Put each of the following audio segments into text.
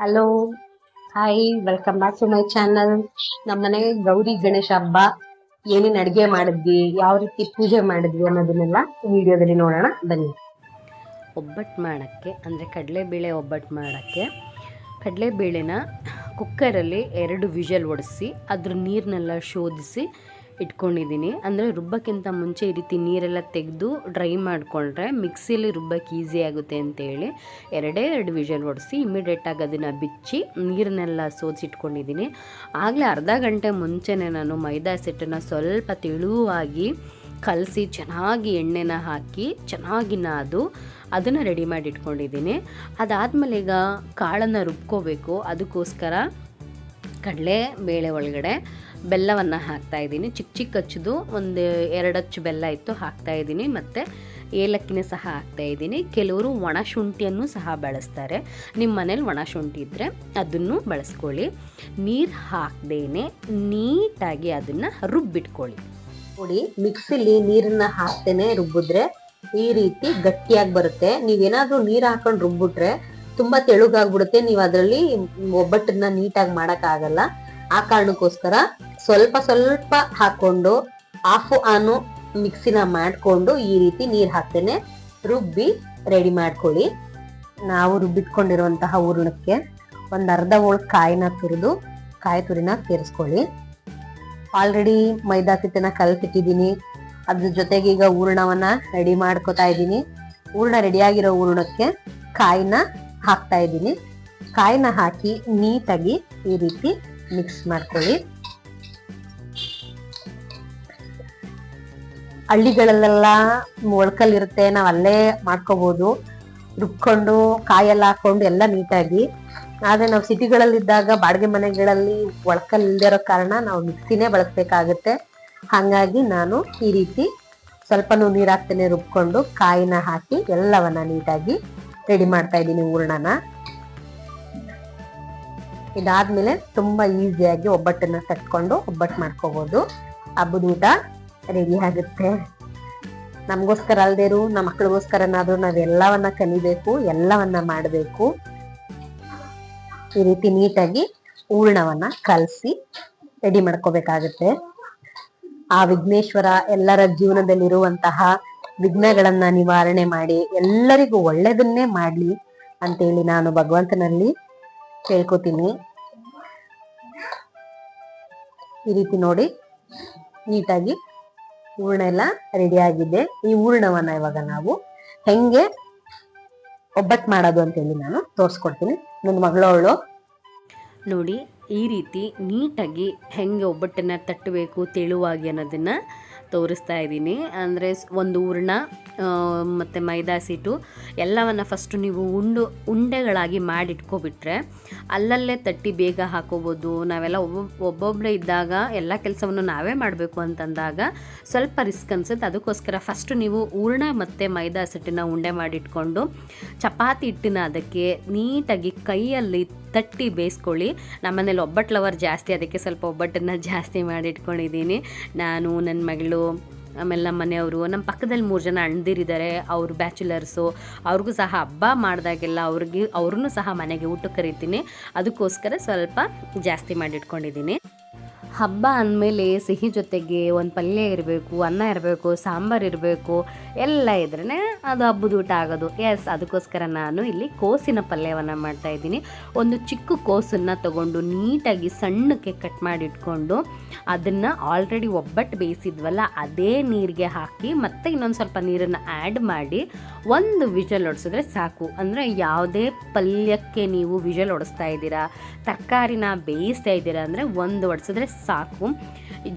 Hello hi welcome back to my channel ನಮ್ಮನೆ ಗೌರಿ ಗಣೇಶ ಹಬ್ಬ. ಏನೇನು ಅಡುಗೆ ಮಾಡಿದ್ವಿ, ಯಾವ ರೀತಿ ಪೂಜೆ ಮಾಡಿದ್ವಿ ಅನ್ನೋದನ್ನೆಲ್ಲ ವಿಡಿಯೋದಲ್ಲಿ ನೋಡೋಣ, ಬನ್ನಿ. ಒಬ್ಬಟ್ಟು ಮಾಡೋಕ್ಕೆ, ಅಂದರೆ ಕಡಲೆಬೇಳೆ ಒಬ್ಬಟ್ಟು ಮಾಡೋಕ್ಕೆ, ಕಡಲೆಬೇಳೆನ ಕುಕ್ಕರಲ್ಲಿ ಎರಡು ವಿಷಲ್ ಒಡಿಸಿ, ಅದ್ರ ನೀರನ್ನೆಲ್ಲ ಶೋಧಿಸಿ ಇಟ್ಕೊಂಡಿದ್ದೀನಿ. ಅಂದರೆ ರುಬ್ಬಕ್ಕಿಂತ ಮುಂಚೆ ಈ ರೀತಿ ನೀರೆಲ್ಲ ತೆಗೆದು ಡ್ರೈ ಮಾಡಿಕೊಂಡ್ರೆ ಮಿಕ್ಸಿಯಲ್ಲಿ ರುಬ್ಬಕ್ಕೆ ಈಸಿ ಆಗುತ್ತೆ ಅಂತೇಳಿ ಎರಡೇ ಎರಡು ವಿಷಲ್ ಹೊಡಿಸಿ ಇಮಿಡಿಯೇಟಾಗಿ ಅದನ್ನು ಬಿಚ್ಚಿ ನೀರನ್ನೆಲ್ಲ ಸೋಸಿಟ್ಕೊಂಡಿದ್ದೀನಿ. ಆಗಲೇ ಅರ್ಧ ಗಂಟೆ ಮುಂಚೆನೇ ನಾನು ಮೈದಾ ಹಿಟ್ಟನ್ನು ಸ್ವಲ್ಪ ತೆಳುವಾಗಿ ಕಲಸಿ ಚೆನ್ನಾಗಿ ಎಣ್ಣೆನ ಹಾಕಿ ಚೆನ್ನಾಗಿ ನಾದು ಅದನ್ನು ರೆಡಿ ಮಾಡಿ ಇಟ್ಕೊಂಡಿದ್ದೀನಿ ಅದಾದಮೇಲೆ ಈಗ ಕಾಳನ್ನು ರುಬ್ಕೋಬೇಕು. ಅದಕ್ಕೋಸ್ಕರ ಕಡಲೆ, ಬೇಳೆ ಒಳಗಡೆ ಬೆಲ್ಲವನ್ನು ಹಾಕ್ತಾ ಇದ್ದೀನಿ. ಚಿಕ್ಕ ಚಿಕ್ಕ ಹಚ್ಚದು ಒಂದು ಎರಡು ಅಚ್ಚು ಬೆಲ್ಲ ಇತ್ತು, ಹಾಕ್ತಾ ಇದ್ದೀನಿ. ಮತ್ತು ಏಲಕ್ಕಿನ ಸಹ ಹಾಕ್ತಾ ಇದ್ದೀನಿ. ಕೆಲವರು ಒಣ ಶುಂಠಿಯನ್ನು ಸಹ ಬಳಸ್ತಾರೆ. ನಿಮ್ಮ ಮನೇಲಿ ಒಣ ಶುಂಠಿ ಇದ್ದರೆ ಅದನ್ನು ಬಳಸ್ಕೊಳ್ಳಿ. ನೀರು ಹಾಕ್ದೇನೆ ನೀಟಾಗಿ ಅದನ್ನು ರುಬ್ಬಿಟ್ಕೊಳ್ಳಿ. ನೋಡಿ, ಮಿಕ್ಸಿಲಿ ನೀರನ್ನ ಹಾಕ್ತೇನೆ ರುಬ್ಬಿದ್ರೆ ಈ ರೀತಿ ಗಟ್ಟಿಯಾಗಿ ಬರುತ್ತೆ. ನೀವೇನಾದರೂ ನೀರು ಹಾಕೊಂಡು ರುಬ್ಬಿಟ್ರೆ ತುಂಬಾ ತೆಳುಗಾಗ್ಬಿಡುತ್ತೆ. ನೀವು ಅದರಲ್ಲಿ ಒಬ್ಬಟ್ಟನ್ನ ನೀಟಾಗಿ ಮಾಡೋಕ್ಕಾಗಲ್ಲ ಆ ಕಾರಣಕ್ಕೋಸ್ಕರ ಸ್ವಲ್ಪ ಸ್ವಲ್ಪ ಹಾಕೊಂಡು ಹಾಫ್ ಆನು ಮಿಕ್ಸಿನ ಮಾಡ್ಕೊಂಡು ಈ ರೀತಿ ನೀರು ಹಾಕ್ತೇನೆ. ರುಬ್ಬಿ ರೆಡಿ ಮಾಡ್ಕೊಳ್ಳಿ. ನಾವು ರುಬ್ಬಿಟ್ಕೊಂಡಿರುವಂತಹ ಹೂರಣಕ್ಕೆ ಒಂದು ಅರ್ಧ ಹೋಳ್ ಕಾಯಿನ ತುರಿದು, ಕಾಯಿ ತುರಿನ ಸೇರಿಸ್ಕೊಳ್ಳಿ. ಆಲ್ರೆಡಿ ಮೈದಾ ಹಿಟ್ಟನ್ನ ಕಲಸಿಟ್ಟಿದ್ದೀನಿ ಅದ್ರ ಜೊತೆಗೆ ಈಗ ಹೂರ್ಣವನ್ನ ರೆಡಿ ಮಾಡ್ಕೋತಾ ಇದ್ದೀನಿ. ಹೂರ್ಣ ರೆಡಿ ಆಗಿರೋ ಹೂರ್ಣಕ್ಕೆ ಕಾಯಿನ ಹಾಕ್ತಾ ಇದ್ದೀನಿ. ಕಾಯಿನ ಹಾಕಿ ನೀಟಾಗಿ ಈ ರೀತಿ ಮಿಕ್ಸ್ ಮಾಡ್ಕೊಳ್ಳಿ. ಹಳ್ಳಿಗಳಲ್ಲೆಲ್ಲ ಒಳ್ಕಲ್ಲಿರುತ್ತೆ, ನಾವ್ ಅಲ್ಲೇ ಮಾಡ್ಕೋಬಹುದು ರುಬ್ಕೊಂಡು, ಕಾಯೆಲ್ಲ ಹಾಕೊಂಡು ಎಲ್ಲ ನೀಟಾಗಿ. ಆದ್ರೆ ನಾವು ಸಿಟಿಗಳಲ್ಲಿದ್ದಾಗ ಬಾಡಿಗೆ ಮನೆಗಳಲ್ಲಿ ಒಳ್ಕಲ್ ಕಾರಣ ನಾವು ಮಿಕ್ಸಿನೇ ಬಳಸ್ಬೇಕಾಗತ್ತೆ. ಹಾಗಾಗಿ ನಾನು ಈ ರೀತಿ ಸ್ವಲ್ಪನೂ ನೀರ್ ಹಾಕ್ತೇನೆ ರುಬ್ಕೊಂಡು ಕಾಯಿನ ಹಾಕಿ ಎಲ್ಲವನ್ನ ನೀಟಾಗಿ ರೆಡಿ ಮಾಡ್ತಾ ಇದ್ದೀನಿ ಹೂರ್ಣನ. ಇದಾದ್ಮೇಲೆ ತುಂಬಾ ಈಸಿಯಾಗಿ ಒಬ್ಬಟ್ಟನ್ನ ತಟ್ಕೊಂಡು ಒಬ್ಬಟ್ಟು ಮಾಡ್ಕೋಬಹುದು ಹಬ್ಬದ ಊಟ ರೆಡಿ ಆಗುತ್ತೆ. ನಮಗೋಸ್ಕರ ಅಲ್ದೇರು ನಮ್ಮ ಮಕ್ಕಳಿಗೋಸ್ಕರನಾದ್ರೂ ನಾವ್ ಎಲ್ಲವನ್ನ ಕಲಿಬೇಕು, ಎಲ್ಲವನ್ನ ಮಾಡಬೇಕು. ಈ ರೀತಿ ನೀಟಾಗಿ ಹೂರ್ಣವನ್ನ ಕಲಸಿ ರೆಡಿ ಮಾಡ್ಕೋಬೇಕಾಗತ್ತೆ. ಆ ವಿಘ್ನೇಶ್ವರ ಎಲ್ಲರ ಜೀವನದಲ್ಲಿರುವಂತಹ ವಿಘ್ನಗಳನ್ನ ನಿವಾರಣೆ ಮಾಡಿ ಎಲ್ಲರಿಗೂ ಒಳ್ಳೇದನ್ನೇ ಮಾಡ್ಲಿ ಅಂತೇಳಿ ನಾನು ಭಗವಂತನಲ್ಲಿ ಕೇಳ್ಕೊತೀನಿ. ಈ ರೀತಿ ನೋಡಿ ನೀಟಾಗಿ ಹೂರ್ಣ ಎಲ್ಲ ರೆಡಿ ಆಗಿದೆ. ಈ ಹೂರ್ಣವನ್ನ ಇವಾಗ ನಾವು ಹೆಂಗೆ ಒಬ್ಬಟ್ಟು ಮಾಡೋದು ಅಂತೇಳಿ ನಾನು ತೋರಿಸ್ಕೊಡ್ತೀನಿ. ನನ್ನ ಮಗಳವಳು ನೋಡಿ, ಈ ರೀತಿ ನೀಟಾಗಿ ಹೆಂಗೆ ಒಬ್ಬಟ್ಟನ್ನು ತಟ್ಟಬೇಕು, ತೆಳುವಾಗಿ ಅನ್ನೋದನ್ನು ತೋರಿಸ್ತಾ ಇದ್ದೀನಿ. ಅಂದರೆ ಒಂದು ಹೂರ್ಣ ಮತ್ತು ಮೈದಾ ಸೀಟು ಎಲ್ಲವನ್ನು ಫಸ್ಟು ನೀವು ಉಂಡು, ಉಂಡೆಗಳಾಗಿ ಮಾಡಿಟ್ಕೊಬಿಟ್ರೆ ಅಲ್ಲಲ್ಲೇ ತಟ್ಟಿ ಬೇಗ ಹಾಕೋಬೋದು. ನಾವೆಲ್ಲ ಒಬ್ಬೊಬ್ಬ ಒಬ್ಬೊಬ್ಬರೇ ಇದ್ದಾಗ ಎಲ್ಲ ಕೆಲಸವನ್ನು ನಾವೇ ಮಾಡಬೇಕು ಅಂತಂದಾಗ ಸ್ವಲ್ಪ ರಿಸ್ಕ್ ಅನ್ಸುತ್ತೆ. ಅದಕ್ಕೋಸ್ಕರ ಫಸ್ಟು ನೀವು ಹೂರ್ಣ ಮತ್ತು ಮೈದಾ ಸಿಟ್ಟಿನ ಉಂಡೆ ಮಾಡಿಟ್ಕೊಂಡು ಚಪಾತಿ ಹಿಟ್ಟಿನ ಅದಕ್ಕೆ ನೀಟಾಗಿ ಕೈಯಲ್ಲಿ ತಟ್ಟಿ ಬೇಯಿಸ್ಕೊಳ್ಳಿ. ನಮ್ಮನೇಲಿ ಒಬ್ಬಟ್ಟು ಲವರ್ ಜಾಸ್ತಿ, ಅದಕ್ಕೆ ಸ್ವಲ್ಪ ಒಬ್ಬಟ್ಟನ್ನು ಜಾಸ್ತಿ ಮಾಡಿಟ್ಕೊಂಡಿದ್ದೀನಿ. ನಾನು ನನ್ನ ಮಗಳು ಆಮೇಲೆ ನಮ್ಮ ಮನೆಯವರು, ನಮ್ಮ ಪಕ್ಕದಲ್ಲಿ ಮೂರು ಜನ ಅಣ್ಣದಿರಿದ್ದಾರೆ, ಅವರು ಬ್ಯಾಚುಲರ್ಸು. ಅವ್ರಿಗೂ ಸಹ ಹಬ್ಬ ಮಾಡಿದಾಗೆಲ್ಲ ಅವ್ರಿಗೆ, ಅವ್ರನ್ನೂ ಸಹ ಮನೆಗೆ ಊಟಕ್ಕೆ ಕರಿತೀನಿ. ಅದಕ್ಕೋಸ್ಕರ ಸ್ವಲ್ಪ ಜಾಸ್ತಿ ಮಾಡಿಟ್ಕೊಂಡಿದ್ದೀನಿ. ಹಬ್ಬ ಅಂದಮೇಲೆ ಸಿಹಿ ಜೊತೆಗೆ ಒಂದು ಪಲ್ಯ ಇರಬೇಕು, ಅನ್ನ ಇರಬೇಕು, ಸಾಂಬಾರು ಇರಬೇಕು. ಎಲ್ಲ ಇದ್ರೇ ಅದು ಹಬ್ಬದ ಊಟ ಆಗೋದು. ಎಸ್ ಅದಕ್ಕೋಸ್ಕರ ನಾನು ಇಲ್ಲಿ ಕೋಸಿನ ಪಲ್ಯವನ್ನು ಮಾಡ್ತಾ ಇದ್ದೀನಿ. ಒಂದು ಚಿಕ್ಕ ಕೋಸನ್ನು ತಗೊಂಡು ನೀಟಾಗಿ ಸಣ್ಣಕ್ಕೆ ಕಟ್ ಮಾಡಿ ಇಟ್ಕೊಂಡು ಅದನ್ನು ಆಲ್ರೆಡಿ ಒಬ್ಬಟ್ಟು ಬೇಯಿಸಿದ್ವಲ್ಲ, ಅದೇ ನೀರಿಗೆ ಹಾಕಿ ಮತ್ತೆ ಇನ್ನೊಂದು ಸ್ವಲ್ಪ ನೀರನ್ನು ಆ್ಯಡ್ ಮಾಡಿ ಒಂದು ವಿಜಲ್ ಹೊಡ್ಸಿದ್ರೆ ಸಾಕು. ಅಂದರೆ ಯಾವುದೇ ಪಲ್ಯಕ್ಕೆ ನೀವು ವಿಜಲ್ ಹೊಡಿಸ್ತಾ ಇದ್ದೀರಾ, ತರಕಾರಿನ ಬೇಯಿಸ್ತಾ ಇದ್ದೀರಾ ಅಂದರೆ ಒಂದು ಹೊಡ್ಸಿದ್ರೆ ಸಾಕು.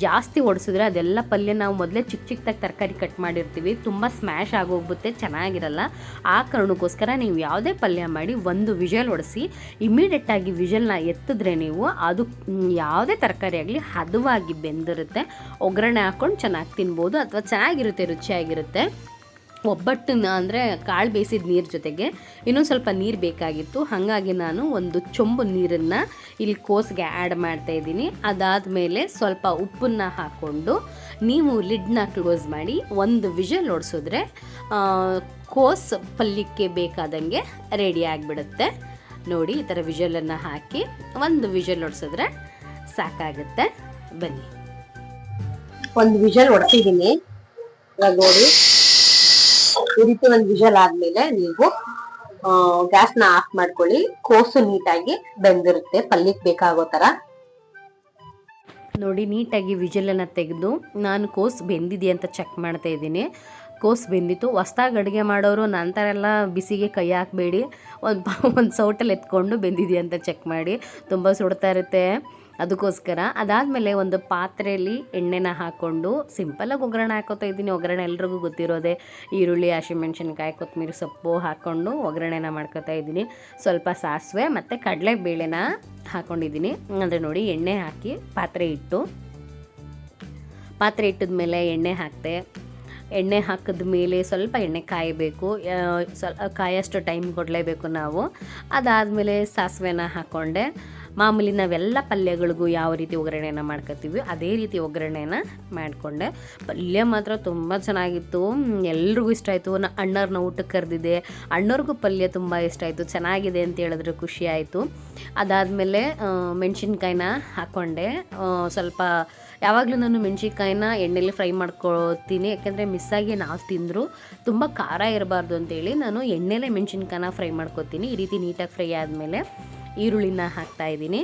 ಜಾಸ್ತಿ ಒಡಿಸಿದ್ರೆ ಅದೆಲ್ಲ ಪಲ್ಯ ನಾವು ಮೊದಲೇ ಚಿಕ್ಕ ಚಿಕ್ಕದಾಗಿ ತರಕಾರಿ ಕಟ್ ಮಾಡಿರ್ತೀವಿ. ತುಂಬ ಸ್ಮ್ಯಾಶ್ ಆಗೋಗ್ಬಿಡುತ್ತೆ, ಚೆನ್ನಾಗಿರಲ್ಲ. ಆ ಕಾರಣಕ್ಕೋಸ್ಕರ ನೀವು ಯಾವುದೇ ಪಲ್ಯ ಮಾಡಿ ಒಂದು ವಿಜಲ್ ಒಡಿಸಿ ಇಮಿಡಿಯೇಟಾಗಿ ವಿಜಲ್ನ ಎತ್ತಿದ್ರೆ ನೀವು ಅದು ಯಾವುದೇ ತರಕಾರಿ ಆಗಲಿ ಹದವಾಗಿ ಬೆಂದಿರುತ್ತೆ. ಒಗ್ಗರಣೆ ಹಾಕ್ಕೊಂಡು ಚೆನ್ನಾಗಿ ತಿನ್ಬೋದು, ಅಥವಾ ಚೆನ್ನಾಗಿರುತ್ತೆ, ರುಚಿಯಾಗಿರುತ್ತೆ. ಒಬ್ಬಟ್ಟನ್ನ ಅಂದರೆ ಕಾಳು ಬೇಯಿಸಿದ ನೀರು ಜೊತೆಗೆ ಇನ್ನೊಂದು ಸ್ವಲ್ಪ ನೀರು ಬೇಕಾಗಿತ್ತು. ಹಾಗಾಗಿ ನಾನು ಒಂದು ಚೊಂಬು ನೀರನ್ನು ಇಲ್ಲಿ ಕೋಸ್ಗೆ ಆ್ಯಡ್ ಮಾಡ್ತಾ ಇದ್ದೀನಿ. ಅದಾದಮೇಲೆ ಸ್ವಲ್ಪ ಉಪ್ಪನ್ನು ಹಾಕ್ಕೊಂಡು ನೀವು ಲಿಡ್ನ ಕ್ಲೋಸ್ ಮಾಡಿ ಒಂದು ವಿಷಲ್ ಓಡಿಸಿದ್ರೆ ಕೋಸ್ ಪಲ್ಯಕ್ಕೆ ಬೇಕಾದಂಗೆ ರೆಡಿ ಆಗಿಬಿಡುತ್ತೆ. ನೋಡಿ, ಈ ಥರ ವಿಷಲನ್ನು ಹಾಕಿ ಒಂದು ವಿಷಲ್ ಹೊಡ್ಸಿದ್ರೆ ಸಾಕಾಗುತ್ತೆ. ಬನ್ನಿ. ಒಂದು ವಿಷಲ್ ಇವಾಗ ನೋಡಿ. ಈ ರೀತಿ ಒಂದ್ ವಿಷಲ್ ಆದ್ಮೇಲೆ ನೀವು ಗ್ಯಾಸ್ನ ಆಫ್ ಮಾಡ್ಕೊಳ್ಳಿ. ಕೋಸು ನೀಟಾಗಿ ಬೆಂದಿರುತ್ತೆ. ಪಲ್ಲಿಕ್ ಬೇಕಾಗೋ ತರ. ನೋಡಿ, ನೀಟಾಗಿ ವಿಜಲನ್ನು ತೆಗೆದು ನಾನು ಕೋಸ್ ಬೆಂದಿದೆ ಅಂತ ಚೆಕ್ ಮಾಡ್ತಾ ಇದ್ದೀನಿ. ಕೋಸ್ ಬೆಂದಿತ್ತು. ಹೊಸ್ದಾಗಿ ಅಡುಗೆ ಮಾಡೋರು ನಂತರ ಎಲ್ಲ ಬಿಸಿಗೆ ಕೈ ಹಾಕಬೇಡಿ. ಒಂದು ಒಂದು ಸೌಟಲ್ಲಿ ಎತ್ಕೊಂಡು ಬೆಂದಿದೆ ಅಂತ ಚೆಕ್ ಮಾಡಿ. ತುಂಬ ಸುಡ್ತಾ ಇರುತ್ತೆ. ಅದಕ್ಕೋಸ್ಕರ ಅದಾದಮೇಲೆ ಒಂದು ಪಾತ್ರೆಯಲ್ಲಿ ಎಣ್ಣೆನ ಹಾಕ್ಕೊಂಡು ಸಿಂಪಲಾಗಿ ಒಗ್ಗರಣೆ ಹಾಕೋತಾ ಇದ್ದೀನಿ. ಒಗ್ಗರಣೆ ಎಲ್ರಿಗೂ ಗೊತ್ತಿರೋದೆ. ಈರುಳ್ಳಿ, ಹಸಿಮೆಣ್ಸಿನ್ಕಾಯಿ ಕೊತ್ತಂಬರಿ ಸೊಪ್ಪು ಹಾಕ್ಕೊಂಡು ಒಗ್ಗರಣೆನ ಮಾಡ್ಕೋತಾ ಇದ್ದೀನಿ. ಸ್ವಲ್ಪ ಸಾಸಿವೆ ಮತ್ತು ಕಡಲೆಬೇಳೆನ ಹಾಕ್ಕೊಂಡಿದ್ದೀನಿ ಅಂದರೆ ನೋಡಿ, ಎಣ್ಣೆ ಹಾಕಿ ಪಾತ್ರೆ ಇಟ್ಟು, ಪಾತ್ರೆ ಇಟ್ಟಿದ ಮೇಲೆ ಎಣ್ಣೆ ಹಾಕ್ತೆ ಎಣ್ಣೆ ಹಾಕಿದ ಮೇಲೆ ಸ್ವಲ್ಪ ಎಣ್ಣೆ ಕಾಯಬೇಕು. ಸ್ವಲ್ಪ ಕಾಯೋಷ್ಟು ಟೈಮ್ ಕೊಡಲೇಬೇಕು ನಾವು. ಅದಾದಮೇಲೆ ಸಾಸಿವೆನ ಹಾಕ್ಕೊಂಡೆ ಮಾಮೂಲಿ ನಾವೆಲ್ಲ ಪಲ್ಯಗಳಿಗೂ ಯಾವ ರೀತಿ ಒಗ್ಗರಣೆನ ಮಾಡ್ಕೋತೀವಿ ಅದೇ ರೀತಿ ಒಗ್ಗರಣೆನ ಮಾಡಿಕೊಂಡೆ. ಪಲ್ಯ ಮಾತ್ರ ತುಂಬ ಚೆನ್ನಾಗಿತ್ತು. ಎಲ್ರಿಗೂ ಇಷ್ಟ ಆಯಿತು. ನಾ ಅಣ್ಣವ್ರನ್ನ ಊಟಕ್ಕೆ ಕರೆದಿದ್ದೆ. ಅಣ್ಣವ್ರಿಗೂ ಪಲ್ಯ ತುಂಬ ಇಷ್ಟ ಆಯಿತು. ಚೆನ್ನಾಗಿದೆ ಅಂತ ಹೇಳಿದ್ರೆ ಖುಷಿ ಆಯಿತು. ಅದಾದಮೇಲೆ ಮೆಣಸಿನ್ಕಾಯಿನ ಹಾಕ್ಕೊಂಡೆ ಸ್ವಲ್ಪ ಯಾವಾಗಲೂ ನಾನು ಮೆಣಸಿನ್ಕಾಯಿನ ಎಣ್ಣೆಲಿ ಫ್ರೈ ಮಾಡ್ಕೊಳ್ತೀನಿ. ಯಾಕೆಂದರೆ ಮಿಸ್ಸಾಗಿ ನಾವು ತಿಂದರೂ ತುಂಬ ಖಾರ ಇರಬಾರ್ದು ಅಂತೇಳಿ ನಾನು ಎಣ್ಣೆಲೇ ಮೆಣಸಿನ್ಕಾಯಿನ ಫ್ರೈ ಮಾಡ್ಕೊತೀನಿ. ಈ ರೀತಿ ನೀಟಾಗಿ ಫ್ರೈ ಆದಮೇಲೆ ಈರುಳ್ಳಿನ ಹಾಕ್ತಾ ಇದ್ದೀನಿ.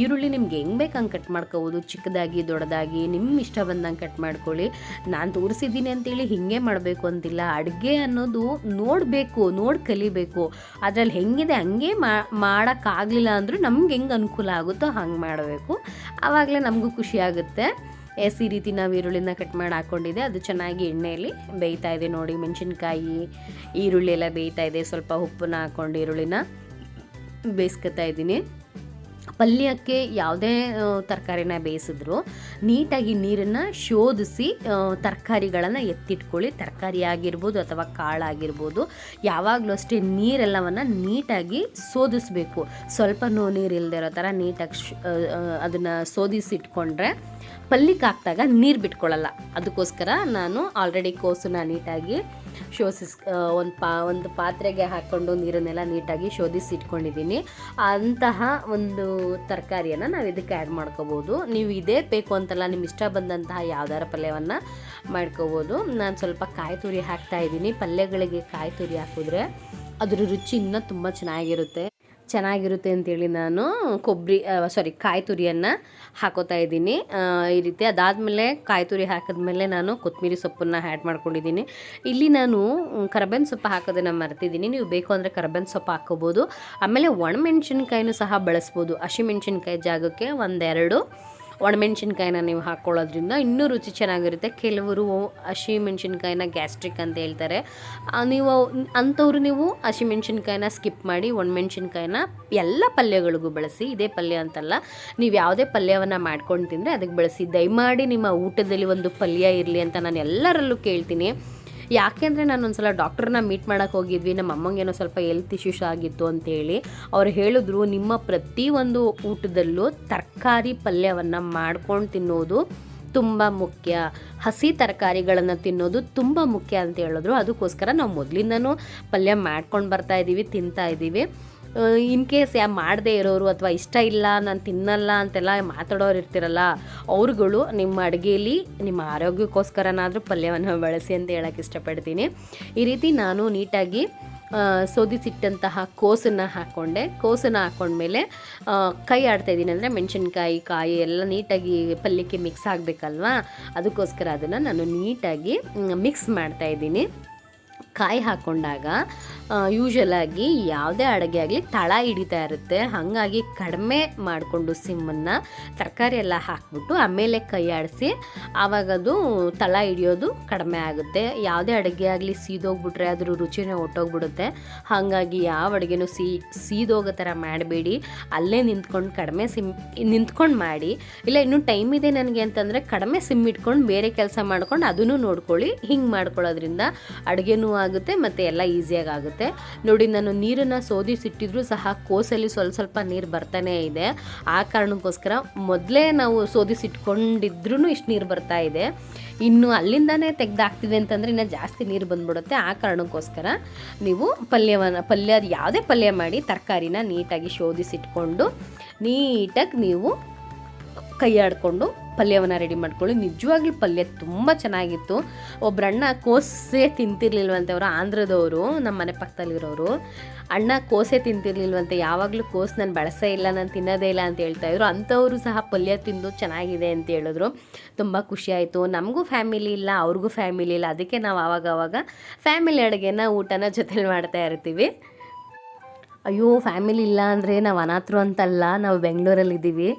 ಈರುಳ್ಳಿ ನಿಮ್ಗೆ ಹೆಂಗೆ ಬೇಕು ಹಂಗೆ ಕಟ್ ಮಾಡ್ಕೋಬೋದು? ಚಿಕ್ಕದಾಗಿ, ದೊಡ್ಡದಾಗಿ ನಿಮ್ಮ ಇಷ್ಟ ಬಂದಂಗೆ ಕಟ್ ಮಾಡ್ಕೊಳ್ಳಿ. ನಾನು ತೋರಿಸಿದ್ದೀನಿ ಅಂತೇಳಿ ಹಿಂಗೆ ಮಾಡಬೇಕು ಅಂತಿಲ್ಲ. ಅಡುಗೆ ಅನ್ನೋದು ನೋಡಬೇಕು, ನೋಡಿ ಕಲಿಬೇಕು. ಅದರಲ್ಲಿ ಹೆಂಗಿದೆ ಹಂಗೆ ಮಾಡೋಕ್ಕಾಗಲಿಲ್ಲ ಅಂದರೂ ನಮ್ಗೆ ಹೆಂಗೆ ಅನುಕೂಲ ಆಗುತ್ತೋ ಹಂಗೆ ಮಾಡಬೇಕು. ಆವಾಗಲೇ ನಮಗೂ ಖುಷಿ ಆಗುತ್ತೆ. ಎಸ್, ಈ ರೀತಿ ನಾವು ಈರುಳ್ಳಿನ ಕಟ್ ಮಾಡಿ ಹಾಕ್ಕೊಂಡಿದ್ದೆ ಅದು ಚೆನ್ನಾಗಿ ಎಣ್ಣೆಯಲ್ಲಿ ಬೇಯ್ತಾ ಇದೆ ನೋಡಿ. ಮೆಣಸಿನ್ಕಾಯಿ, ಈರುಳ್ಳಿ ಎಲ್ಲ ಬೇಯ್ತಾ ಇದೆ. ಸ್ವಲ್ಪ ಉಪ್ಪನ್ನ ಹಾಕ್ಕೊಂಡು ಈರುಳ್ಳಿನ. ಬೇಯಿಸ್ಕೊತಾ ಇದ್ದೀನಿ. ಪಲ್ಯಕ್ಕೆ ಯಾವುದೇ ತರಕಾರಿನ ಬೇಯಿಸಿದ್ರು ನೀಟಾಗಿ ನೀರನ್ನು ಶೋಧಿಸಿ ತರಕಾರಿಗಳನ್ನು ಎತ್ತಿಟ್ಕೊಳ್ಳಿ. ತರಕಾರಿ ಆಗಿರ್ಬೋದು ಅಥವಾ ಕಾಳಾಗಿರ್ಬೋದು ಯಾವಾಗಲೂ ಅಷ್ಟೇ ನೀರೆಲ್ಲವನ್ನು ನೀಟಾಗಿ ಶೋಧಿಸ್ಬೇಕು. ಸ್ವಲ್ಪನೂ ನೀರು ಇಲ್ಲದೆ ಇರೋ ಥರ ನೀಟಾಗಿ ಅದನ್ನು ಶೋಧಿಸಿಟ್ಕೊಂಡ್ರೆ ಪಲ್ಯಕ್ಕೆ ಹಾಕಿದಾಗ ನೀರು ಬಿಟ್ಕೊಳ್ಳಲ್ಲ ಅದಕ್ಕೋಸ್ಕರ ನಾನು ಆಲ್ರೆಡಿ ಕೋಸನ್ನ ನೀಟಾಗಿ ಶೋಧಿಸ್ ಒಂದು ಪಾ, ಒಂದು ಪಾತ್ರೆಗೆ ಹಾಕ್ಕೊಂಡು ನೀರನ್ನೆಲ್ಲ ನೀಟಾಗಿ ಶೋಧಿಸಿ ಇಟ್ಕೊಂಡಿದ್ದೀನಿ. ಅಂತಹ ಒಂದು ತರಕಾರಿಯನ್ನು ನಾವು ಇದಕ್ಕೆ ಆ್ಯಡ್ ಮಾಡ್ಕೋಬೋದು. ನೀವು ಇದೇ ಬೇಕು ಅಂತಲ್ಲ ನಿಮ್ಮ ಇಷ್ಟ ಬಂದಂತಹ ಯಾವ್ದಾರ ಪಲ್ಯವನ್ನು ಮಾಡ್ಕೋಬೋದು. ನಾನು ಸ್ವಲ್ಪ ಕಾಯಿ ತುರಿ ಹಾಕ್ತಾ ಇದ್ದೀನಿ. ಪಲ್ಯಗಳಿಗೆ ಕಾಯಿ ತುರಿ ಹಾಕಿದ್ರೆ ಅದರ ರುಚಿ ಇನ್ನೂ ತುಂಬ ಚೆನ್ನಾಗಿರುತ್ತೆ. ಚೆನ್ನಾಗಿರುತ್ತೆ ಅಂತೇಳಿ ನಾನು ಕೊಬ್ಬರಿ ಸಾರಿ ಕಾಯಿ ತುರಿಯನ್ನು ಹಾಕೋತಾ ಇದ್ದೀನಿ. ಈ ರೀತಿ ಅದಾದಮೇಲೆ ಕಾಯಿ ತುರಿ ಹಾಕಿದ್ಮೇಲೆ ನಾನು ಕೊತ್ತಂಬರಿ ಸೊಪ್ಪನ್ನು ಆ್ಯಡ್ ಮಾಡ್ಕೊಂಡಿದ್ದೀನಿ. ಇಲ್ಲಿ ನಾನು ಕರಬೇನ್ ಸೊಪ್ಪು ಹಾಕೋದನ್ನು ಮರ್ತಿದ್ದೀನಿ. ನೀವು ಬೇಕು ಅಂದರೆ ಕರಬೇನ್ ಸೊಪ್ಪು ಹಾಕೋಬೋದು ಆಮೇಲೆ ಒಣಮೆಣ್ಸಿನ್ಕಾಯಿನೂ ಸಹ ಬಳಸ್ಬೋದು. ಹಸಿಮೆಣ್ಸಿನ್ಕಾಯಿ ಜಾಗಕ್ಕೆ ಒಂದೆರಡು. ಒಣಮೆಣ್ಸಿನ್ಕಾಯಿನ ನೀವು ಹಾಕ್ಕೊಳ್ಳೋದ್ರಿಂದ ಇನ್ನೂ ರುಚಿ ಚೆನ್ನಾಗಿರುತ್ತೆ. ಕೆಲವರು ಹಸಿ ಮೆಣಸಿನ್ಕಾಯಿನ ಗ್ಯಾಸ್ಟ್ರಿಕ್ ಅಂತ ಹೇಳ್ತಾರೆ. ನೀವು ಅಂಥವ್ರು ನೀವು ಹಸಿಮೆಣ್ಸಿನ್ಕಾಯಿನ ಸ್ಕಿಪ್ ಮಾಡಿ ಒಣಮೆಣ್ಸಿನ್ಕಾಯಿನ ಎಲ್ಲ ಪಲ್ಯಗಳಿಗೂ ಬಳಸಿ. ಇದೇ ಪಲ್ಯ ಅಂತಲ್ಲ, ನೀವು ಯಾವುದೇ ಪಲ್ಯವನ್ನು ಮಾಡ್ಕೊಂಡು ತಿಂದರೆ ಅದಕ್ಕೆ ಬಳಸಿ. ದಯಮಾಡಿ ನಿಮ್ಮ ಊಟದಲ್ಲಿ ಒಂದು ಪಲ್ಯ ಇರಲಿ ಅಂತ ನಾನು ಎಲ್ಲರಲ್ಲೂ ಕೇಳ್ತೀನಿ. ಯಾಕೆಂದರೆ ನಾನು ಒಂದ್ಸಲ ಡಾಕ್ಟ್ರನ್ನ ಮೀಟ್ ಮಾಡೋಕ್ಕೆ ಹೋಗಿದ್ವಿ. ನಮ್ಮ ಅಮ್ಮಂಗೇನೋ ಸ್ವಲ್ಪ ಹೆಲ್ತ್ ಇಶ್ಯೂಸ್ ಆಗಿತ್ತು ಅಂತೇಳಿ. ಅವ್ರು ಹೇಳಿದ್ರು, ನಿಮ್ಮ ಪ್ರತಿಯೊಂದು ಊಟದಲ್ಲೂ ತರಕಾರಿ ಪಲ್ಯವನ್ನು ಮಾಡ್ಕೊಂಡು ತಿನ್ನೋದು ತುಂಬ ಮುಖ್ಯ. ಹಸಿ ತರಕಾರಿಗಳನ್ನು ತಿನ್ನೋದು ತುಂಬ ಮುಖ್ಯ ಅಂತ ಹೇಳಿದ್ರು. ಅದಕ್ಕೋಸ್ಕರ ನಾವು ಮೊದಲಿಂದನೂ ಪಲ್ಯ ಮಾಡ್ಕೊಂಡು ಬರ್ತಾ ಇದ್ದೀವಿ ತಿಂತಾ ಇದ್ದೀವಿ ಇನ್ ಕೇಸ್ ಯಾ ಮಾಡದೇ ಇರೋರು ಅಥವಾ ಇಷ್ಟ ಇಲ್ಲ, ನಾನು ತಿನ್ನಲ್ಲ ಅಂತೆಲ್ಲ ಮಾತಾಡೋರು ಇರ್ತಿರಲ್ಲ, ಅವ್ರುಗಳು ನಿಮ್ಮ ಅಡುಗೆಯಲ್ಲಿ ನಿಮ್ಮ ಆರೋಗ್ಯಕ್ಕೋಸ್ಕರನಾದರೂ ಪಲ್ಯವನ್ನು ಬಳಸಿ ಅಂತ ಹೇಳಕ್ಕೆ ಇಷ್ಟಪಡ್ತೀನಿ. ಈ ರೀತಿ ನಾನು ನೀಟಾಗಿ ಸೋದಿಸಿಟ್ಟಂತಹ ಕೋಸನ್ನು ಹಾಕ್ಕೊಂಡೆ ಕೋಸನ್ನು ಹಾಕ್ಕೊಂಡ್ಮೇಲೆ ಕೈ ಆಡ್ತಾ ಇದ್ದೀನಿ ಅಂದರೆ ಮೆಣಸಿನ್ಕಾಯಿ, ಕಾಯಿ ಎಲ್ಲ ನೀಟಾಗಿ ಪಲ್ಯಕ್ಕೆ ಮಿಕ್ಸ್ ಆಗಬೇಕಲ್ವಾ? ಅದಕ್ಕೋಸ್ಕರ ಅದನ್ನು ನಾನು ನೀಟಾಗಿ ಮಿಕ್ಸ್ ಮಾಡ್ತಾ ಇದ್ದೀನಿ. ಕಾಯಿ ಹಾಕ್ಕೊಂಡಾಗ ಯೂಶಲಾಗಿ ಯಾವುದೇ ಅಡುಗೆ ಆಗಲಿ ತಳ ಹಿಡಿತಾ ಇರುತ್ತೆ. ಹಾಗಾಗಿ ಕಡಿಮೆ ಮಾಡಿಕೊಂಡು ಸಿಮ್ಮನ್ನು ತರಕಾರಿ ಎಲ್ಲ ಹಾಕ್ಬಿಟ್ಟು ಆಮೇಲೆ ಕೈ ಆಡಿಸಿ ಆವಾಗ ಅದು ತಳ ಹಿಡಿಯೋದು ಕಡಿಮೆ ಆಗುತ್ತೆ. ಯಾವುದೇ ಅಡುಗೆ ಆಗಲಿ ಸೀದೋಗ್ಬಿಟ್ರೆ ಅದ್ರ ರುಚಿನೇ ಹೊಟ್ಟೋಗ್ಬಿಡುತ್ತೆ ಹಾಗಾಗಿ ಯಾವ ಅಡುಗೆನೂ ಸೀ, ಸೀದೋಗೋ ಥರ ಮಾಡಬೇಡಿ. ಅಲ್ಲೇ ನಿಂತ್ಕೊಂಡು ಕಡಿಮೆ ಸಿಮ್, ನಿಂತ್ಕೊಂಡು ಮಾಡಿ. ಇಲ್ಲ ಇನ್ನೂ ಟೈಮ್ ಇದೆ ನನಗೆ ಅಂತಂದರೆ ಕಡಿಮೆ ಸಿಮ್ ಇಟ್ಕೊಂಡು ಬೇರೆ ಕೆಲಸ ಮಾಡ್ಕೊಂಡು ಅದನ್ನು ನೋಡ್ಕೊಳ್ಳಿ. ಹಿಂಗೆ ಮಾಡ್ಕೊಳ್ಳೋದ್ರಿಂದ ಅಡುಗೆನೂ ಆಗುತ್ತೆ ಮತ್ತು ಎಲ್ಲ ಈಸಿಯಾಗಿ ಆಗುತ್ತೆ ನೋಡಿ, ನಾನು ನೀರನ್ನು ಸೋದಿಸಿಟ್ಟಿದ್ರು ಸಹ ಕೋಸಲ್ಲಿ ಸ್ವಲ್ಪ ಸ್ವಲ್ಪ ನೀರು ಬರ್ತಾನೇ ಇದೆ. ಆ ಕಾರಣಕ್ಕೋಸ್ಕರ ಮೊದಲೇ ನಾವು ಸೋದಿಸಿಟ್ಕೊಂಡಿದ್ರೂ ಇಷ್ಟು ನೀರು ಬರ್ತಾ ಇದೆ. ಇನ್ನು ಅಲ್ಲಿಂದಾನೇ ತೆಗ್ದಾಕ್ತಿವಿ ಅಂತಂದರೆ ಇನ್ನು ಜಾಸ್ತಿ ನೀರು ಬಂದ್ಬಿಡುತ್ತೆ. ಆ ಕಾರಣಕ್ಕೋಸ್ಕರ ನೀವು ಪಲ್ಯವನ್ನು, ಪಲ್ಯ, ಯಾವುದೇ ಪಲ್ಯ ಮಾಡಿ ತರಕಾರಿನ ನೀಟಾಗಿ ಶೋಧಿಸಿಟ್ಕೊಂಡು ನೀಟಾಗಿ ನೀವು ಕೈ ಆಡಿಕೊಂಡು ಪಲ್ಯವನ್ನು ರೆಡಿ ಮಾಡ್ಕೊಳ್ಳಿ. ನಿಜವಾಗ್ಲೂ ಪಲ್ಯ ತುಂಬ ಚೆನ್ನಾಗಿತ್ತು. ಒಬ್ರಣ್ಣ ಕೋಸೆ ತಿಂತಿರ್ಲಿಲ್ವಂತೆ ಅವರು ಆಂಧ್ರದವರು ನಮ್ಮ ಮನೆ ಪಕ್ಕದಲ್ಲಿರೋರು. ಅಣ್ಣ ಕೋಸೆ ತಿಂತಿರ್ಲಿಲ್ವಂತೆ, ಯಾವಾಗಲೂ ಕೋಸ್ ನಾನು ಬಳಸೇ ಇಲ್ಲ, ನಾನು ತಿನ್ನೋದೇ ಇಲ್ಲ ಅಂತ ಹೇಳ್ತಾ ಇದ್ರು. ಅಂಥವರು ಸಹ ಪಲ್ಯ ತಿಂದು ಚೆನ್ನಾಗಿದೆ ಅಂತ ಹೇಳಿದ್ರು. ತುಂಬ ಖುಷಿ ಆಯಿತು. ನಮಗೂ ಫ್ಯಾಮಿಲಿ ಇಲ್ಲ, ಅವ್ರಿಗೂ ಫ್ಯಾಮಿಲಿ ಇಲ್ಲ. ಅದಕ್ಕೆ ನಾವು ಆವಾಗ ಆವಾಗ ಫ್ಯಾಮಿಲಿ ಅಡುಗೆನ ಊಟನ ಜೊತೆಲಿ ಮಾಡ್ತಾ ಇರ್ತೀವಿ. ಅಯ್ಯೋ ಫ್ಯಾಮಿಲಿ ಇಲ್ಲ ಅಂದರೆ ನಾವು ಅನಾಥರು ಅಂತಲ್ಲ, ನಾವು ಬೆಂಗಳೂರಲ್ಲಿದ್ದೀವಿ.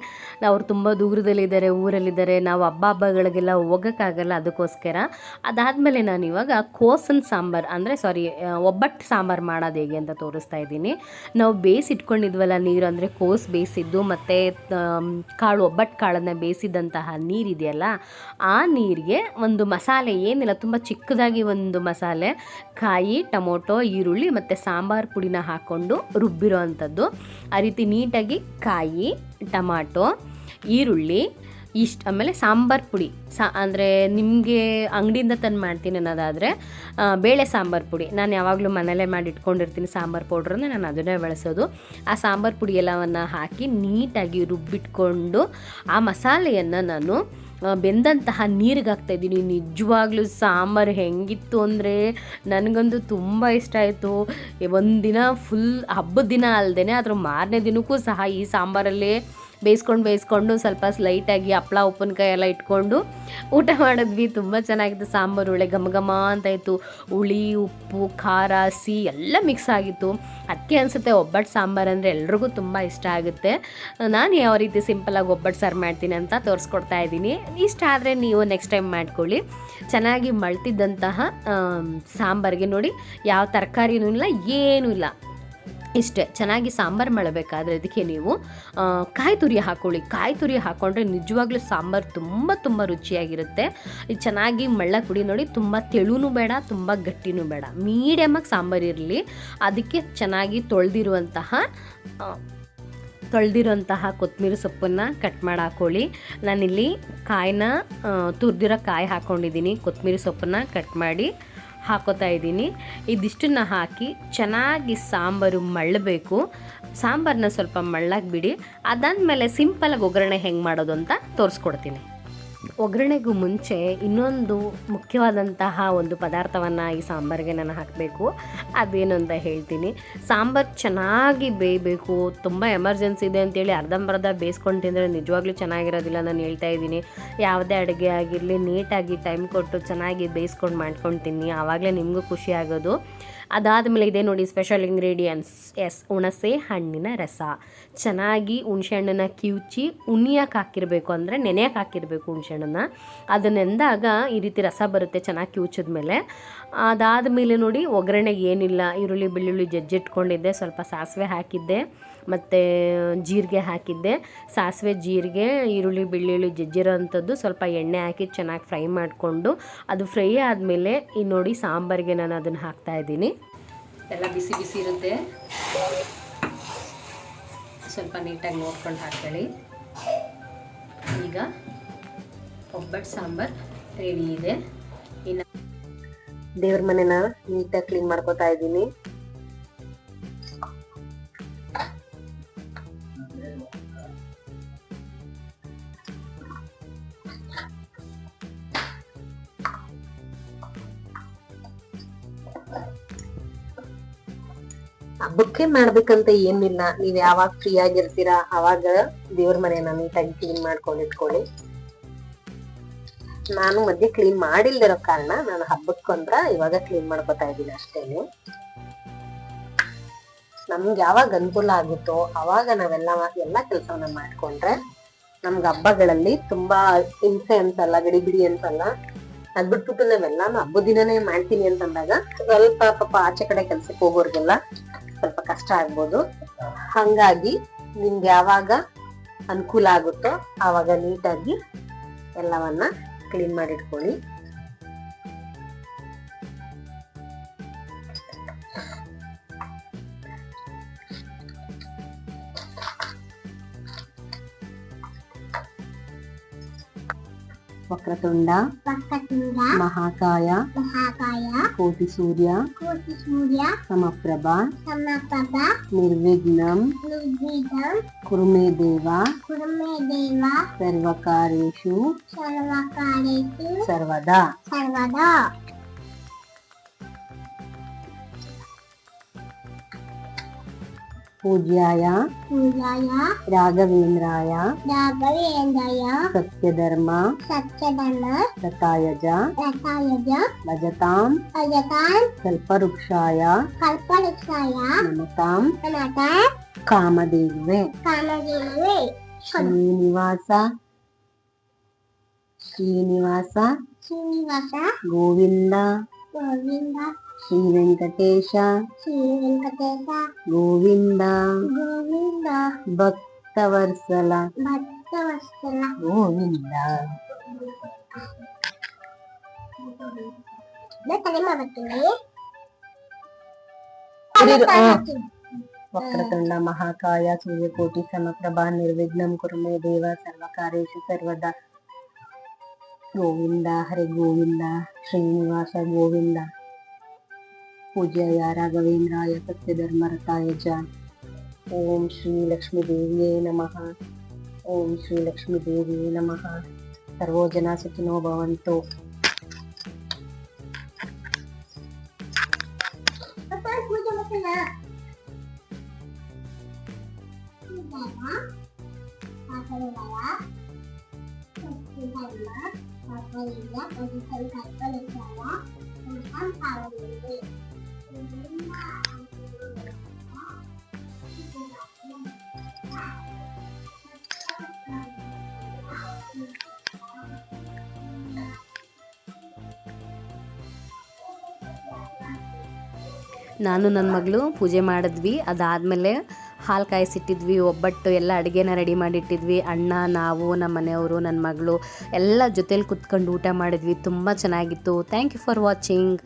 ಅವ್ರು ತುಂಬ ದೂರದಲ್ಲಿದ್ದಾರೆ, ಊರಲ್ಲಿದ್ದಾರೆ. ನಾವು ಹಬ್ಬ ಹಬ್ಬಗಳಿಗೆಲ್ಲ ಹೋಗೋಕ್ಕಾಗಲ್ಲ ಅದಕ್ಕೋಸ್ಕರ. ಅದಾದಮೇಲೆ ನಾನು ಇವಾಗ ಕೋಸನ್ ಸಾಂಬಾರು ಅಂದರೆ ಸಾರಿ ಒಬ್ಬಟ್ಟು ಸಾಂಬಾರು ಮಾಡೋದು ಹೇಗೆ ಅಂತ ತೋರಿಸ್ತಾ ಇದ್ದೀನಿ. ನಾವು ಬೇಯಿಸಿಟ್ಕೊಂಡಿದ್ವಲ್ಲ ನೀರು ಅಂದರೆ ಕೋಸು ಬೇಯಿಸಿದ್ದು ಮತ್ತು ಕಾಳು, ಒಬ್ಬಟ್ಟು ಕಾಳನ್ನು ಬೇಯಿಸಿದಂತಹ ನೀರಿದೆಯಲ್ಲ ಆ ನೀರಿಗೆ ಒಂದು ಮಸಾಲೆ, ಏನಿಲ್ಲ, ತುಂಬ ಚಿಕ್ಕದಾಗಿ ಒಂದು ಮಸಾಲೆ, ಕಾಯಿ, ಟೊಮೊಟೊ, ಈರುಳ್ಳಿ ಮತ್ತು ಸಾಂಬಾರು ಪುಡಿನ ಹಾಕ್ಕೊಂಡು ರುಬ್ಬಿರೋ ಅಂಥದ್ದು ಆ ರೀತಿ ನೀಟಾಗಿ ಕಾಯಿ, ಟಮಾಟೊ, ಈರುಳ್ಳಿ, ಇಷ್ಟು ಆಮೇಲೆ ಸಾಂಬಾರು ಪುಡಿ. ಸಾ, ಅಂದರೆ ನಿಮಗೆ ಅಂಗಡಿಯಿಂದ ತಂದು ಮಾಡ್ತೀನಿ ಅನ್ನೋದಾದರೆ ಬೇಳೆ ಸಾಂಬಾರು ಪುಡಿ. ನಾನು ಯಾವಾಗಲೂ ಮನೇಲೇ ಮಾಡಿ ಇಟ್ಕೊಂಡಿರ್ತೀನಿ ಸಾಂಬಾರು ಪೌಡ್ರನ್ನ, ನಾನು ಅದನ್ನೇ ಬಳಸೋದು. ಆ ಸಾಂಬಾರು ಪುಡಿ ಎಲ್ಲವನ್ನು ಹಾಕಿ ನೀಟಾಗಿ ರುಬ್ಬಿಟ್ಕೊಂಡು ಆ ಮಸಾಲೆಯನ್ನು ನಾನು ಬೆಂದಂತಹ ನೀರಿಗೆ ಹಾಕ್ತಾಯಿದ್ದೀನಿ ನಿಜವಾಗ್ಲೂ ಸಾಂಬಾರು ಹೆಂಗಿತ್ತು ಅಂದರೆ ನನಗಂತೂ ತುಂಬ ಇಷ್ಟ ಆಯಿತು. ಒಂದಿನ ಫುಲ್ ಹಬ್ಬದ ದಿನ ಅಲ್ಲದೆ ಅದ್ರ ಮಾರನೇ ದಿನಕ್ಕೂ ಸಹ ಈ ಸಾಂಬಾರಲ್ಲೇ ಬೇಯಿಸ್ಕೊಂಡು ಬೇಯಿಸ್ಕೊಂಡು ಸ್ವಲ್ಪ ಸ್ಲೈಟಾಗಿ ಹಪ್ಳ ಉಪ್ಪಿನಕಾಯಿ ಎಲ್ಲ ಇಟ್ಕೊಂಡು ಊಟ ಮಾಡಿದ್ವಿ. ತುಂಬ ಚೆನ್ನಾಗಿತ್ತು. ಸಾಂಬಾರು ಒಳ್ಳೆ ಘಮ ಘಮ ಅಂತ ಇತ್ತು. ಹುಳಿ, ಉಪ್ಪು, ಖಾರ, ಸಿಹಿ ಎಲ್ಲ ಮಿಕ್ಸ್ ಆಗಿತ್ತು. ಅದಕ್ಕೆ ಅನಿಸುತ್ತೆ ಒಬ್ಬಟ್ಟು ಸಾಂಬಾರು ಅಂದರೆ ಎಲ್ರಿಗೂ ತುಂಬ ಇಷ್ಟ ಆಗುತ್ತೆ. ನಾನು ಯಾವ ರೀತಿ ಸಿಂಪಲಾಗಿ ಒಬ್ಬಟ್ಟು ಸರ್ ಮಾಡ್ತೀನಿ ಅಂತ ತೋರಿಸ್ಕೊಡ್ತಾ ಇದ್ದೀನಿ. ಇಷ್ಟ ಆದರೆ ನೀವು ನೆಕ್ಸ್ಟ್ ಟೈಮ್ ಮಾಡ್ಕೊಳ್ಳಿ. ಚೆನ್ನಾಗಿ ಮಳ್ತಿದ್ದಂತಹ ಸಾಂಬಾರಿಗೆ ನೋಡಿ. ಯಾವ ತರಕಾರಿನೂ ಇಲ್ಲ, ಏನೂ ಇಲ್ಲ. ಇಷ್ಟೇ. ಚೆನ್ನಾಗಿ ಸಾಂಬಾರು ಮಾಡಬೇಕಾದ್ರೆ ಅದಕ್ಕೆ ನೀವು ಕಾಯಿ ತುರಿ ಹಾಕ್ಕೊಳ್ಳಿ ಕಾಯಿ ತುರಿ ಹಾಕ್ಕೊಂಡ್ರೆ ನಿಜವಾಗ್ಲೂ ಸಾಂಬಾರು ತುಂಬ ತುಂಬ ರುಚಿಯಾಗಿರುತ್ತೆ. ಚೆನ್ನಾಗಿ ಮಳ್ಳ ಕುಡಿ ನೋಡಿ ತುಂಬ ತೆಳುನೂ ಬೇಡ, ತುಂಬ ಗಟ್ಟಿನೂ ಬೇಡ. ಮೀಡಿಯಮಾಗಿ ಸಾಂಬಾರು ಇರಲಿ. ಅದಕ್ಕೆ ಚೆನ್ನಾಗಿ ತೊಳೆದಿರುವಂತಹ ತೊಳೆದಿರೋಂತಹ ಕೊತ್ತಂಬರಿ ಸೊಪ್ಪನ್ನು ಕಟ್ ಮಾಡಿ ಹಾಕ್ಕೊಳ್ಳಿ ನಾನಿಲ್ಲಿ ಕಾಯಿನ ತುರಿದಿರೋ ಕಾಯಿ ಹಾಕ್ಕೊಂಡಿದ್ದೀನಿ ಕೊತ್ತಂಬರಿ ಸೊಪ್ಪನ್ನು ಕಟ್ ಮಾಡಿ. ಹಾಕೋತಾ ಇದ್ದೀನಿ. ಇದಿಷ್ಟನ್ನು ಹಾಕಿ ಚೆನ್ನಾಗಿ ಸಾಂಬಾರು ಮಳ್ಳಬೇಕು. ಸಾಂಬಾರನ್ನ ಸ್ವಲ್ಪ ಮಳ್ಳಾಗಿ ಬಿಡಿ ಅದಾದಮೇಲೆ ಸಿಂಪಲಾಗಿ ಒಗ್ಗರಣೆ ಹೆಂಗೆ ಮಾಡೋದು ಅಂತ ತೋರಿಸ್ಕೊಡ್ತೀನಿ. ಒಗ್ಗರಣೆಗೂ ಮುಂಚೆ ಇನ್ನೊಂದು ಮುಖ್ಯವಾದಂತಹ ಒಂದು ಪದಾರ್ಥವನ್ನು ಈ ಸಾಂಬಾರಿಗೆ ನಾನು ಹಾಕಬೇಕು. ಅದೇನು ಅಂತ ಹೇಳ್ತೀನಿ. ಸಾಂಬಾರು ಚೆನ್ನಾಗಿ ಬೇಯಬೇಕು. ತುಂಬ ಎಮರ್ಜೆನ್ಸಿ ಇದೆ ಅಂತೇಳಿ ಅರ್ಧಂಬರ್ಧ ಬೇಯಿಸ್ಕೊಂಡು ತಿಂದರೆ ನಿಜವಾಗ್ಲೂ ಚೆನ್ನಾಗಿರೋದಿಲ್ಲ ನಾನು ಹೇಳ್ತಾ ಇದ್ದೀನಿ. ಯಾವುದೇ ಅಡುಗೆ ಆಗಿರಲಿ ನೀಟಾಗಿ ಟೈಮ್ ಕೊಟ್ಟು ಚೆನ್ನಾಗಿ ಬೇಯಿಸ್ಕೊಂಡು ಮಾಡ್ಕೊಂಡು ತಿನ್ನಿ. ಆವಾಗಲೇ ನಿಮಗೂ ಖುಷಿ ಆಗೋದು. ಅದಾದಮೇಲೆ ಇದೆ ನೋಡಿ ಸ್ಪೆಷಲ್ ಇಂಗ್ರೀಡಿಯೆಂಟ್ಸ್ ಎಸ್ ಹುಣಸೆ, ಹಣ್ಣಿನ ರಸ. ಚೆನ್ನಾಗಿ ಹುಣಸೆ ಹಣ್ಣನ್ನು ಕಿವುಚಿ ಉಣಿಯಕ್ಕೆ ಹಾಕಿರಬೇಕು ಅಂದರೆ ನೆನೆಯಕ್ಕೆ ಹಾಕಿರಬೇಕು ಹುಣಸೆ ಹಣ್ಣನ್ನು. ಅದು ನೆಂದಾಗ ಈ ರೀತಿ ರಸ ಬರುತ್ತೆ ಚೆನ್ನಾಗಿ ಅದಾದ ಮೇಲೆ ನೋಡಿ ಒಗ್ಗರಣೆಗೆ ಏನಿಲ್ಲ, ಈರುಳ್ಳಿ, ಬೆಳ್ಳುಳ್ಳಿ ಜಜ್ಜಿಟ್ಕೊಂಡಿದ್ದೆ, ಸ್ವಲ್ಪ ಸಾಸಿವೆ ಹಾಕಿದ್ದೆ. ಮತ್ತು ಜೀರಿಗೆ ಹಾಕಿದ್ದೆ. ಸಾಸಿವೆ ಜೀರಿಗೆ ಈರುಳ್ಳಿ ಬೆಳ್ಳುಳ್ಳಿ ಜಜ್ಜಿರೋ ಅಂಥದ್ದು ಸ್ವಲ್ಪ ಎಣ್ಣೆ ಹಾಕಿ ಚೆನ್ನಾಗಿ ಫ್ರೈ ಮಾಡಿಕೊಂಡು ಅದು ಫ್ರೈ ಆದಮೇಲೆ ಈ ನೋಡಿ ಸಾಂಬಾರಿಗೆ ನಾನು ಅದನ್ನು ಹಾಕ್ತಾ ಇದ್ದೀನಿ. ಎಲ್ಲ ಬಿಸಿ ಬಿಸಿ ಇರುತ್ತೆ. ಸ್ವಲ್ಪ ನೀಟಾಗಿ ನೋಡ್ಕೊಂಡು ಹಾಕ್ಕೊಳ್ಳಿ. ಈಗ ಒಬ್ಬಟ್ಟು ಸಾಂಬಾರು ರೆಡಿ ಇದೆ. ಇನ್ನು ದೇವ್ರ ಮನೆನ ನೀಟಾಗಿ ಕ್ಲೀನ್ ಮಾಡ್ಕೊತಾ ಇದ್ದೀನಿ. ಹಬ್ಬಕ್ಕೆ ಮಾಡ್ಬೇಕಂತ ಏನಿಲ್ಲ. ನೀವ್ ಯಾವಾಗ ಫ್ರೀ ಆಗಿರ್ತೀರಾ ಅವಾಗ ದೇವ್ರ ಮನೆಯನ್ನ ನೀಟಾಗಿ ಕ್ಲೀನ್ ಮಾಡ್ಕೊಂಡು ಇಟ್ಕೊಳ್ಳಿ. ನಾನು ಮಧ್ಯೆ ಕ್ಲೀನ್ ಮಾಡಿಲ್ದಿರೋ ಕಾರಣ ನಾನು ಹಬ್ಬಕ್ಕಂದ್ರ ಇವಾಗ ಕ್ಲೀನ್ ಮಾಡ್ಕೊತಾ ಇದ್ದೀನಿ ಅಷ್ಟೇನೆ. ನಮ್ಗೆ ಯಾವಾಗ ಅನುಕೂಲ ಆಗುತ್ತೋ ಅವಾಗ ನಾವೆಲ್ಲ ಎಲ್ಲ ಕೆಲಸವನ್ನ ಮಾಡ್ಕೊಂಡ್ರೆ ನಮ್ಗೆ ಹಬ್ಬಗಳಲ್ಲಿ ತುಂಬಾ ಹಿಂಸೆ ಅನ್ಸಲ್ಲ ಗಡಿಬಿಡಿ ಅನ್ಸಲ್ಲ ಅದ್ಬಿಟ್ಬಿಟ್ಟು ನಾವೆಲ್ಲಾನು ಹಬ್ಬದ ದಿನನೇ ಮಾಡ್ತೀನಿ ಅಂತಂದಾಗ ಸ್ವಲ್ಪ ಪಾಪ ಆಚೆ ಕಡೆ ಕೆಲ್ಸಕ್ಕೆ ಹೋಗೋರ್ಗೆಲ್ಲ ಸ್ವಲ್ಪ ಕಷ್ಟ ಆಗ್ಬೋದು. ಹಂಗಾಗಿ ನಿಮ್ಗೆ ಯಾವಾಗ ಅನುಕೂಲ ಆಗುತ್ತೋ ಆವಾಗ ನೀಟಾಗಿ ಎಲ್ಲವನ್ನ ಕ್ಲೀನ್ ಮಾಡಿಟ್ಕೊಳ್ಳಿ. వక్రతుండ వక్రతుండ మహాకాయ మహాకాయ కోటి సూర్య కోటి సూర్య సమప్రభ సమప్రభ నిర్విఘ్నం నిర్విఘ్నం కురుమే దేవ కురుమే దేవ సర్వకారేషు సర్వకారేషు సర్వదా. సర్వదా. पूज्याय। पूज्याय। राघवेन्द्राय। राघवेन्द्राय। सत्यधर्म। सत्यधर्म। रतायज। रतायज। भजतां भजतां कल्पवृक्षाय। कल्पवृक्षाय। नमतां नमतां कामदेवे। कामदेवे। श्रीनिवास। श्रीनिवास। श्रीनिवास। गोविंदा गोविंदा శ్రీ వెంకటేశ గోవింద గోవింద భక్తవత్సల భక్తవత్సల. గోవింద. వక్రతుండ మహాకాయ సూర్యకోటి సమప్రభ నిర్విఘ్నం కురుమే దేవ సర్వకార్యేషు సర్వద. గోవింద హరి గోవింద శ్రీనివాస గోవింద. पूज्याय राघवेन्द्राय सत्यधर्मरताय च। ॐ श्रीलक्ष्मीदेव्यै नमः। ॐ श्रीलक्ष्मीदेव्यै नमः। सर्वो जना सुखिनो भवन्तु। ನಾನು ನನ್ನ ಮಗಳು ಪೂಜೆ ಮಾಡಿದ್ವಿ. ಅದಾದಮೇಲೆ ಹಾಲು ಕಾಯಿಸಿಟ್ಟಿದ್ವಿ, ಒಬ್ಬಟ್ಟು ಎಲ್ಲ ಅಡುಗೆನ ರೆಡಿ ಮಾಡಿಟ್ಟಿದ್ವಿ. ಅಣ್ಣ, ನಾವು, ನಮ್ಮ ಮನೆಯವರು, ನನ್ನ ಮಗಳು ಎಲ್ಲ ಜೊತೇಲಿ ಕುತ್ಕೊಂಡು ಊಟ ಮಾಡಿದ್ವಿ. ತುಂಬ ಚೆನ್ನಾಗಿತ್ತು. Thank you for watching